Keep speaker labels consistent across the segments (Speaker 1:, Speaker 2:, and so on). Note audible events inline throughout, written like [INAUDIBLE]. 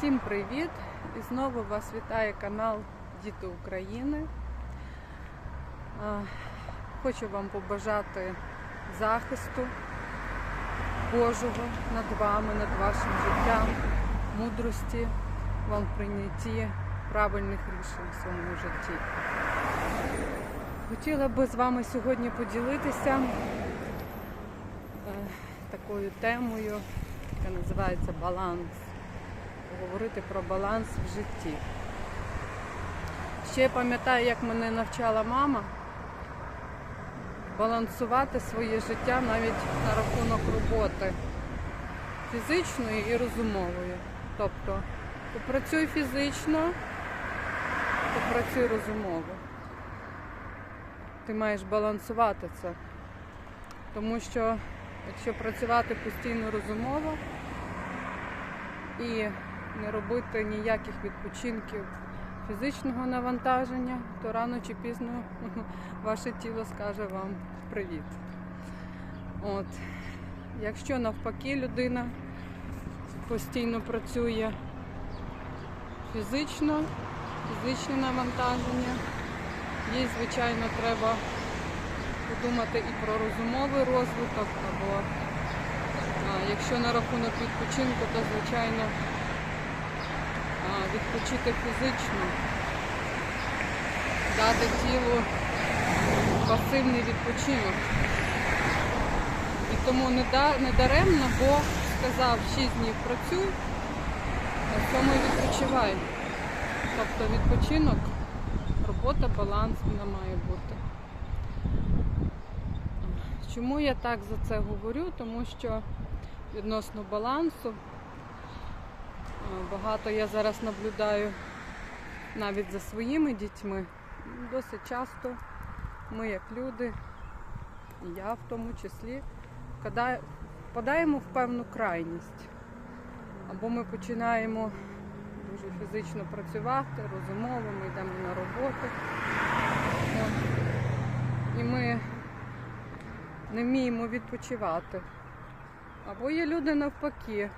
Speaker 1: Всім привіт! І знову вас вітає канал Діти України. Хочу вам побажати захисту Божого над вами, над вашим життям, мудрості вам прийнятті правильних рішень в своєму житті. Хотіла би з вами сьогодні поділитися е, такою темою, яка називається баланс говорити про баланс в житті. Ще я пам'ятаю, як мене навчала мама балансувати своє життя навіть на рахунок роботи фізичної і розумової. Тобто попрацюй фізично, попрацюй розумово. Ти маєш балансувати це. Тому що якщо працювати постійно розумово і не робити ніяких відпочинків фізичного навантаження, то рано чи пізно [LAUGHS] ваше тіло скаже вам привіт. От. Якщо навпаки людина постійно працює фізично, фізичне навантаження, їй, звичайно, треба подумати і про розумовий розвиток, або а, якщо на рахунок відпочинку, то звичайно відпочити фізично, дати тілу пасивний відпочинок. І тому не, даремно Бог сказав 6 днів працюй, а сьомий відпочивай. Тобто відпочинок, робота, баланс вона має бути. Чому я так за це говорю? Тому що відносно балансу Багато я зараз наблюдаю навіть за своїми дітьми. Досить часто ми, як люди, і я в тому числі, впадаємо в певну крайність. Або ми починаємо дуже фізично працювати, розумово, ми йдемо на роботу. І ми не вміємо відпочивати. Або є люди навпаки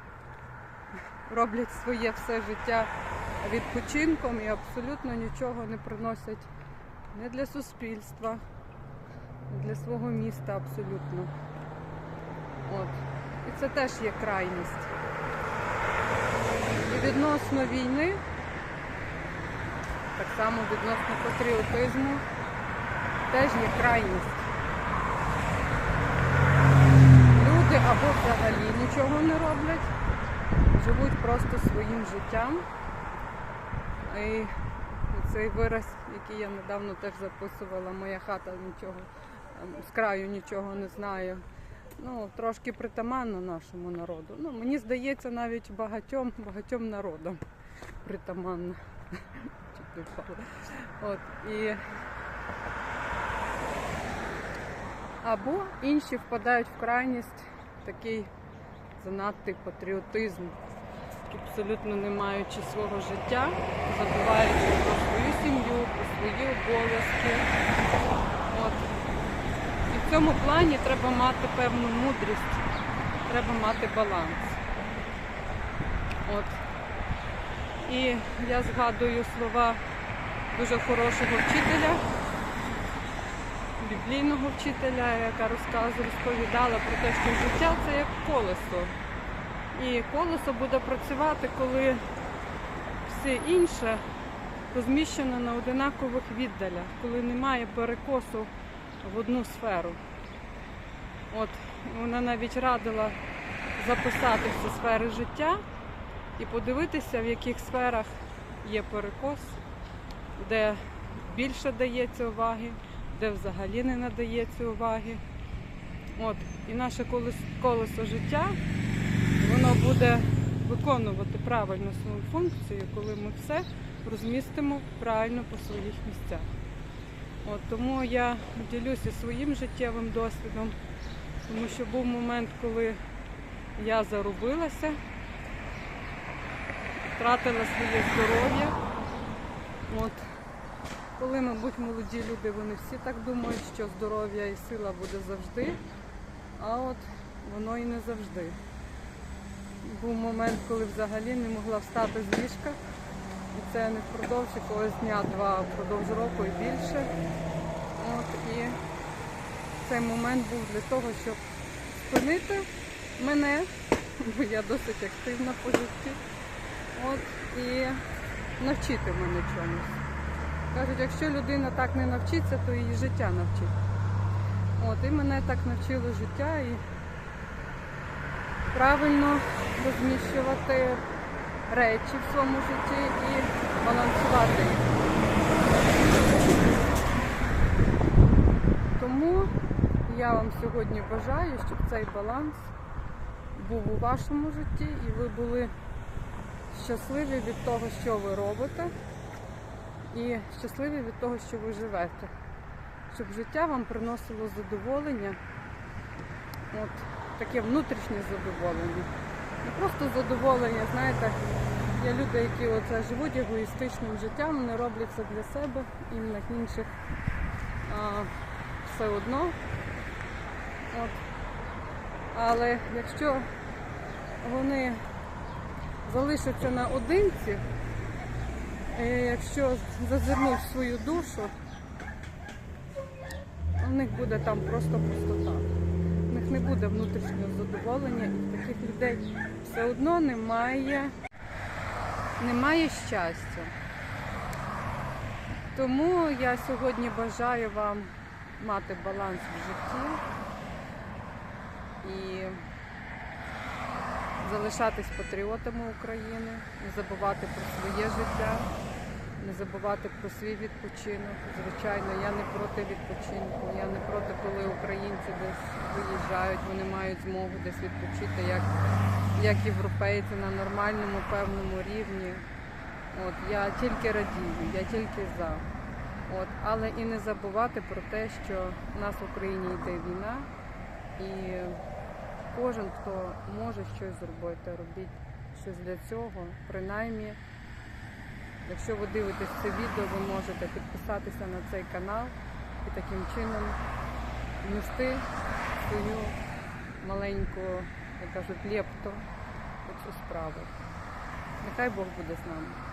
Speaker 1: роблять своє все життя відпочинком і абсолютно нічого не приносять не для суспільства, не для свого міста абсолютно. От. І це теж є крайність. І відносно війни, так само відносно патріотизму, теж є крайність. Люди або взагалі нічого не роблять живуть просто своїм життям. І цей вираз, який я недавно теж записувала, моя хата нічого, з краю нічого не знаю. Ну, трошки притаманно нашому народу. Ну, Мені здається, навіть багатьом багатьом народам притаманно. [LAUGHS] От, і... Або інші впадають в крайність такий занадтий патріотизм абсолютно не маючи свого життя, забуваючи про свою сім'ю, про свої обов'язки. От. І в цьому плані треба мати певну мудрість, треба мати баланс. От. І я згадую слова дуже хорошого вчителя, біблійного вчителя, яка розказувала, розповідала про те, що життя це як колесо. І колесо буде працювати, коли все інше розміщено на одинакових віддалях, коли немає перекосу в одну сферу. От, Вона навіть радила записати всі сфери життя і подивитися, в яких сферах є перекос, де більше дається уваги, де взагалі не надається уваги. От, І наше колесо життя воно буде виконувати правильно свою функцію, коли ми все розмістимо правильно по своїх місцях. От, Тому я ділюся своїм життєвим досвідом, тому що був момент, коли я заробилася, втратила своє здоров'я. От, Коли, мабуть, молоді люди, вони всі так думають, що здоров'я і сила буде завжди, а от воно і не завжди. Був момент, коли взагалі не могла встати з ліжка. І це не впродовж якогось дня, два, впродовж року і більше. От, і цей момент був для того, щоб спинити мене, бо я досить активна по житті. От, і навчити мене чомусь. Кажуть, якщо людина так не навчиться, то її життя навчить. От, і мене так навчило життя і правильно розміщувати речі в своєму житті і балансувати їх. Тому я вам сьогодні бажаю, щоб цей баланс був у вашому житті і ви були щасливі від того, що ви робите, і щасливі від того, що ви живете. Щоб життя вам приносило задоволення, от таке внутрішнє задоволення. Не просто задоволення, знаєте, є люди, які оце живуть егоїстичним життям, вони роблять це для себе, їм на інших а, все одно. От. Але якщо вони залишаться наодинці, якщо зазирнуть свою душу, у них буде там просто пустота. Них не буде внутрішнього задоволення, і таких людей все одно немає, немає щастя. Тому я сьогодні бажаю вам мати баланс в житті і залишатись патріотами України, не забувати про своє життя, не забувати про свій відпочинок. Звичайно, я не проти відпочинку, я не проти, коли українці десь виїжджають, вони мають змогу десь відпочити, як, як європейці на нормальному певному рівні. От, я тільки радію, я тільки за. От, але і не забувати про те, що в нас в Україні йде війна, і кожен, хто може щось зробити, робіть щось для цього. Принаймні, якщо ви дивитесь це відео, ви можете підписатися на цей канал і таким чином внести свою маленьку, як кажуть, лепту у цю справу. Нехай Бог буде з нами.